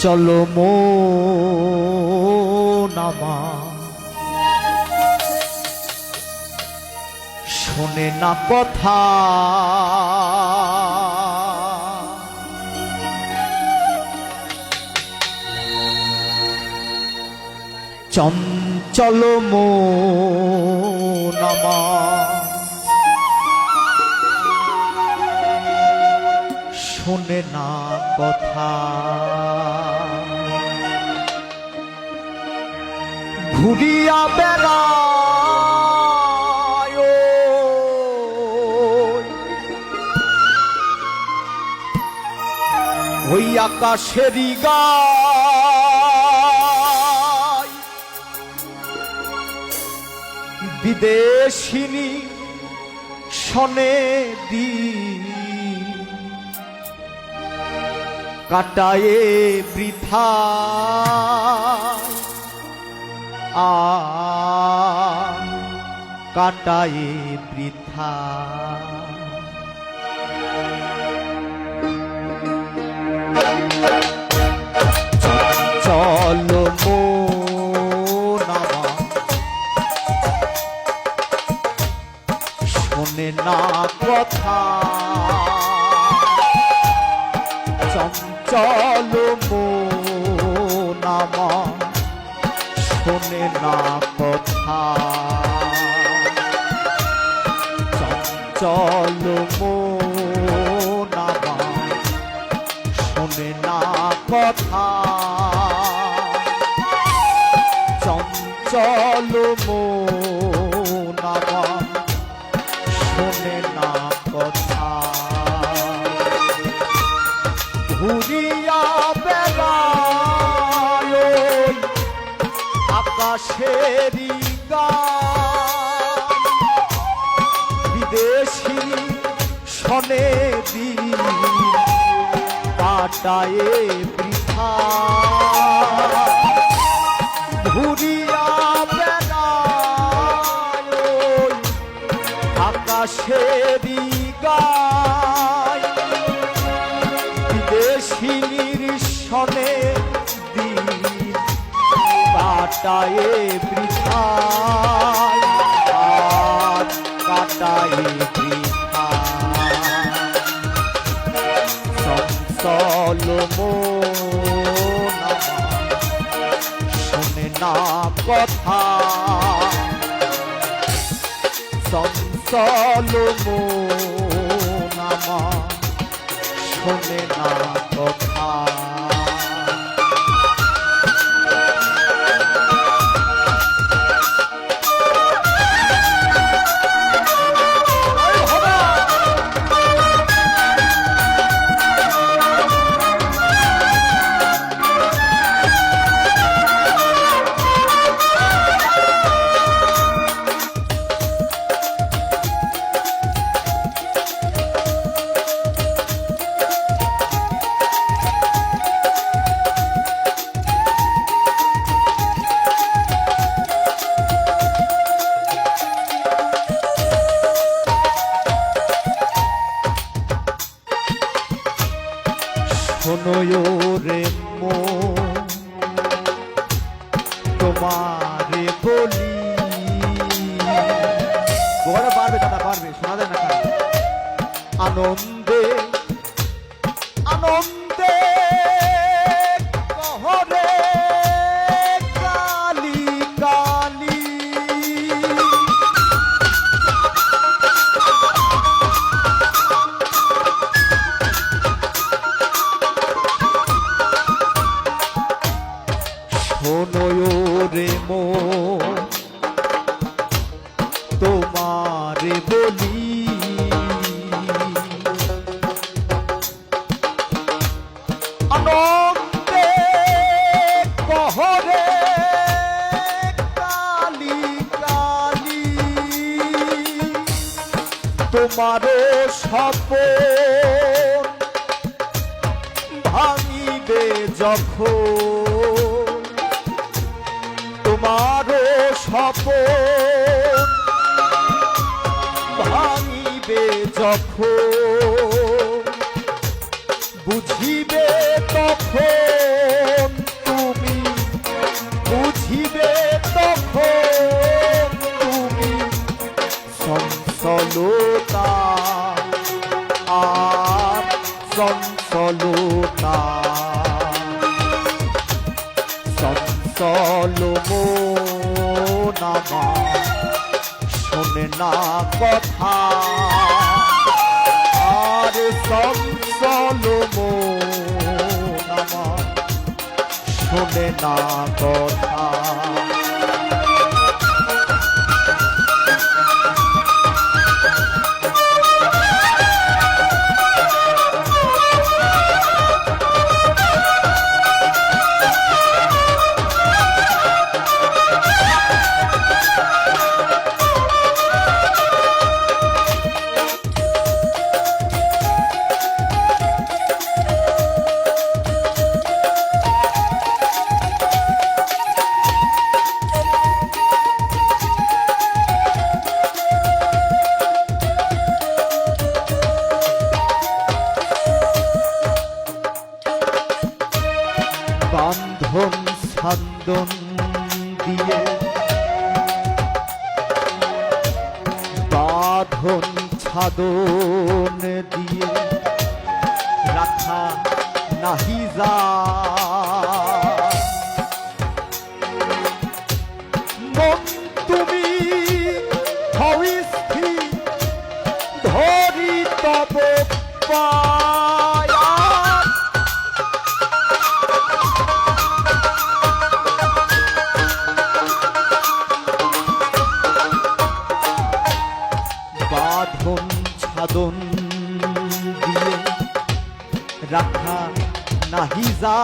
চঞ্চল নামা শোনে না কথা। চঞ্চল মো নামা শোনে না কথা। ঘুরিয়া বেড়া ওই। আকাশেরই গা বিদেশিনী শনে দি কাটায়ে বৃথা। আ কাটায়ে বৃথা। চলো চঞ্চল নামা শোনে না কথা। চঞ্চল নামা শোনে না কথা। ঘুরিয়া বেড়ায় ওই আকাশেরই শনে দিন কাটায়ে বৃথা। ঘুরিয়া বেড়ায় দিন কাটায়ে বৃথায়। কাটায়ে বৃথায় শোনে না কথা। চঞ্চল নামা শোনে না কথা। শোনো রে মো। তোমারে বলি। গোড়া পারবে দাদা পারবে শোনা আনন্দে আনন্দে যখন তোমারও সপন ভাঙিবে যখন বুঝিবে তখন তুমি বুঝিবে তখন তুমি চঞ্চলতা আর চঞ্চলতা। নামা শোনে না কথা আর চঞ্চল নামা শোনে না কথা। বান্ধন সান্দন দিয়ে বাঁধন ছাদন দিয়ে রাখা নাহি যা। মন তুমি যা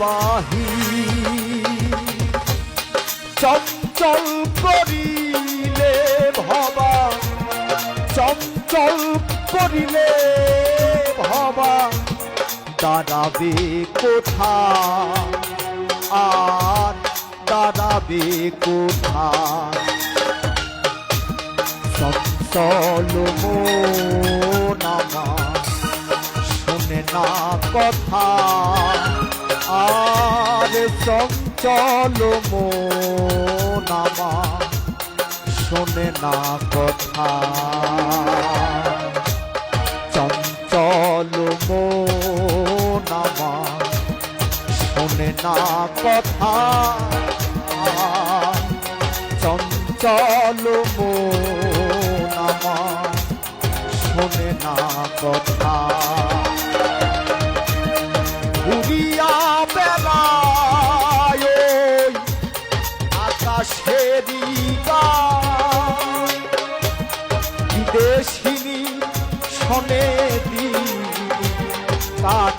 বাহির চঞ্চল করিলে ভবা চঞ্চল করিলে ভবা দাঁড়াবে কোথা আর দাঁড়াবে কোথা চঞ্চল নামা শোনে না কথা। আর চঞ্চল নামা শোনে না কথা। চঞ্চল নামা শোনে না কথা। চঞ্চল নামা শোনে না কথা।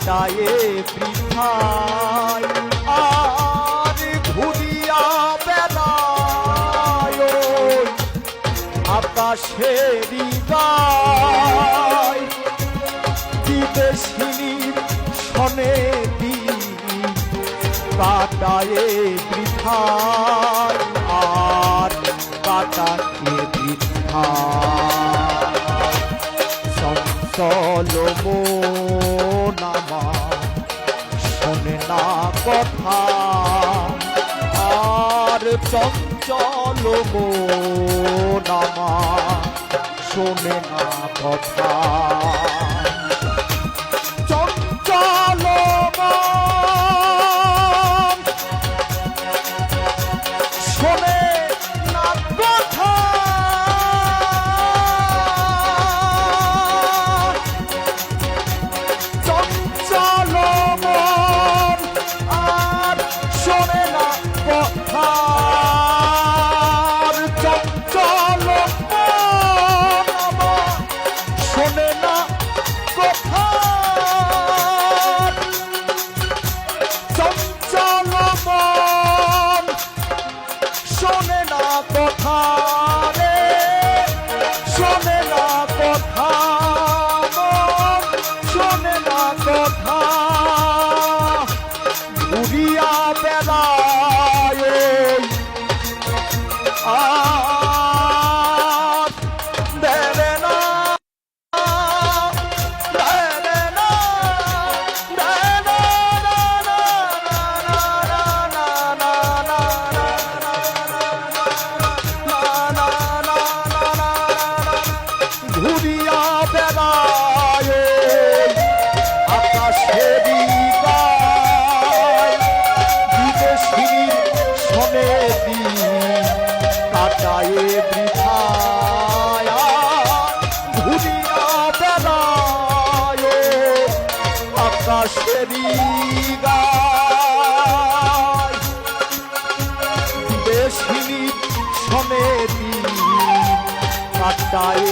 কাটায়ে বৃথায় আর ঘুরিয়া বেলায় গায় বিদেশিনী শোনে দিন কাটায়ে বৃথায় আর কাটাকে বৃথায় চঞ্চল নামা শোনে না কথা। আর চঞ্চল নামা শোনে না কথা। drumming. গায় দেশিনী শোনেরি কাটায়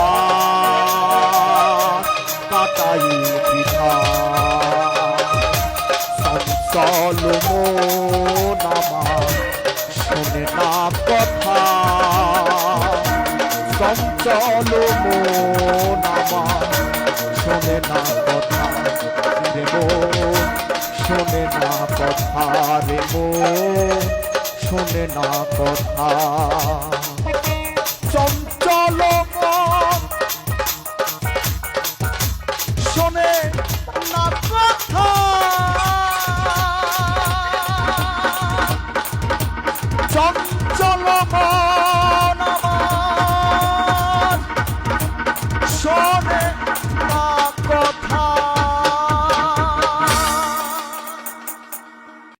আর কাটায় বৃথায় চঞ্চল মন আমার, শোনে না কথা। চঞ্চল মন আমার শোনে না কথা রে মো শোনে না কথা রে মো শোনে না কথা।